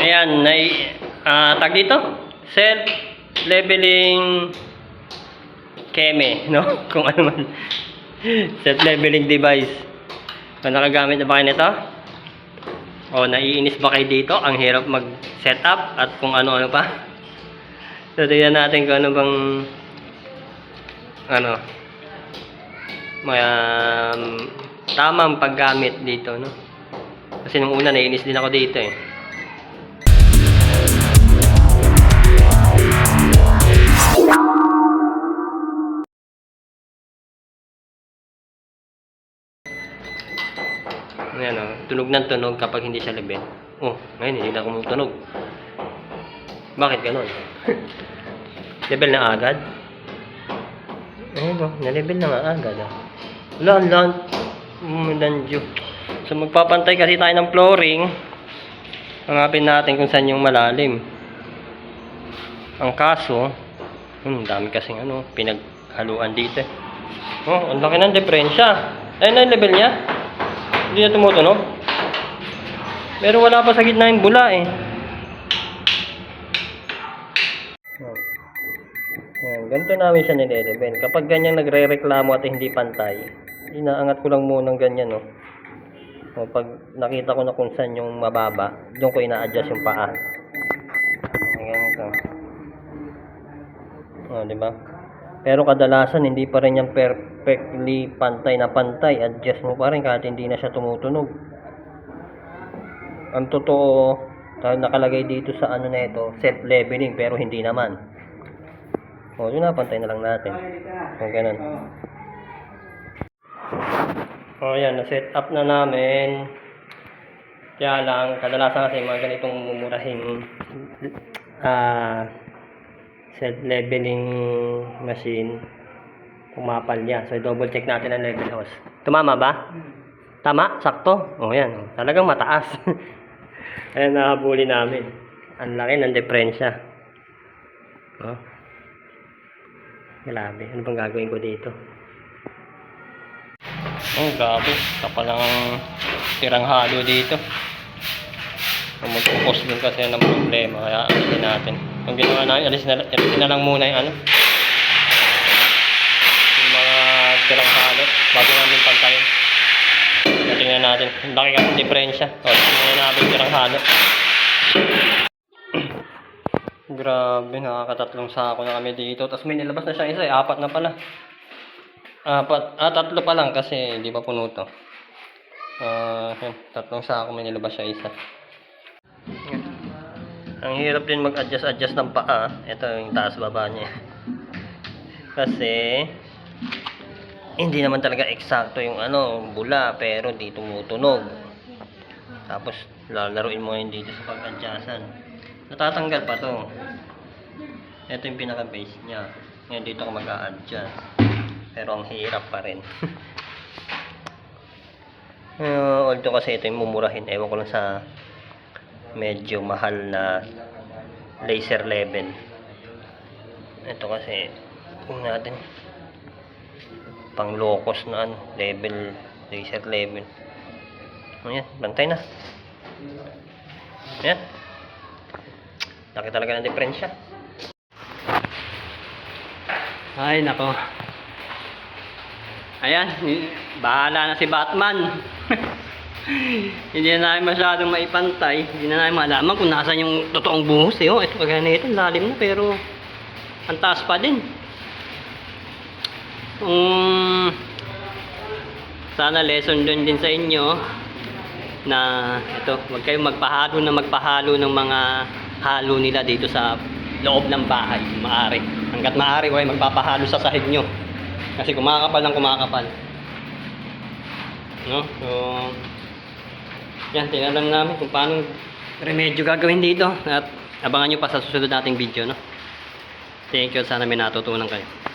Ayan, nai, ah, tag dito, self-leveling keme, no? Kung ano man. Self-leveling device. Kung nakagamit na ba kayo nito? O naiinis ba kayo dito? Ang hirap mag-setup at kung ano-ano pa. So, tingnan natin kung ano bang ano may um, tamang paggamit dito, no? Kasi nung una naiinis din ako dito eh. Tunog ng tunog kapag hindi siya level. Oh, ngayon hindi na tumutunog. Bakit ganon? level na agad? Ayun o, na-level na nga agad ah. Wala, ang. Mulandyo. So magpapantay kasi tayo ng flooring. Hanapin natin kung saan yung malalim. Ang kaso, hmm, dami kasing ano, pinaghaluan dito. eh. Oh, ang laki ng diferensya. Ayun na yung level niya. Hindi na tumutunog. Pero wala pa sa gitna yung bula eh. Oh. Yan, ganito namin siya nilelevel. Kapag ganyan nagre-reklamo at hindi pantay, inaangat ko lang muna ng ganyan, no. O, pag nakita ko na kung saan yung mababa, doon ko ina-adjust yung paa. Ayan, ganito. O, di ba? Pero kadalasan hindi pa rin yan perfectly pantay na pantay. Adjust mo pa rin kahit hindi na siya tumutunog. Ang totoo, nakalagay dito sa ano na ito, self-leveling pero hindi naman. O, yun na, pantay na lang natin. O, ganun. O, yan, na-set up na namin. Kaya lang, kadalasan kasi mga ganitong mumurahing ah self-leveling machine pumapal niya. So, double check natin ang level hose. Tumama ba? Tama? Sakto? O, yan. O. Talagang mataas. Ayan, nahabuli namin. Ang laki ng diferensya. O. Grabe. Ano bang gagawin ko dito? Oh, grabe. Kapal ang tirang halo dito. Kung magpupos din kasi ng problema, kaya alisin natin. Yung ginawa namin, alis na, alisin na lang muna yung ano. Yung mga tirang halo, bago namin pantayin. So, tingnan natin. Ang laki kasi diferensya. O, tingnan natin tirang halo. Grabe, nakakatatlong sako na kami dito. Tapos may nilabas na siya isa, eh. apat na pala. Apat, ah, tatlo pa lang kasi hindi pa puno to. Ah, yun, tatlong sako may nilabas siya isa. Ang hirap din mag-adjust-adjust ng paa. Ito yung taas baba niya. Kasi hindi naman talaga eksakto yung ano, bula pero di tumutunog. Tapos lalaruin mo yun dito sa pag-adjustan. Natatanggal pa to. Ito yung pinaka-base niya. Ngayon dito ko mag-a-adjust. Pero ang hirap pa rin. Uh, although kasi ito yung mumurahin. Ewan ko lang sa medyo mahal na laser level. Ito kasi kung natin pang low cost na ano, level laser level. Ayan, bantay na. Ayan. Laki talaga ng diferensya. Ay, nako. Ayan, bahala na si Batman. Hindi na namin masyadong maipantay. Hindi na namin malaman kung nasan yung totoong buhos. Eh. Oh, ito kagaya na ito, lalim na pero ang taas pa din. Um, sana lesson dun din sa inyo na ito, huwag kayong magpahalo na magpahalo ng mga halo nila dito sa loob ng bahay. Maari. Hanggat maaari, huwag magpapahalo sa sahig nyo. Kasi kumakapal ng kumakapal. No? So, yan, tingnan lang namin kung paano remedyo gagawin dito. At abangan nyo pa sa susunod nating video, no? Thank you. Sana may natutunan kayo.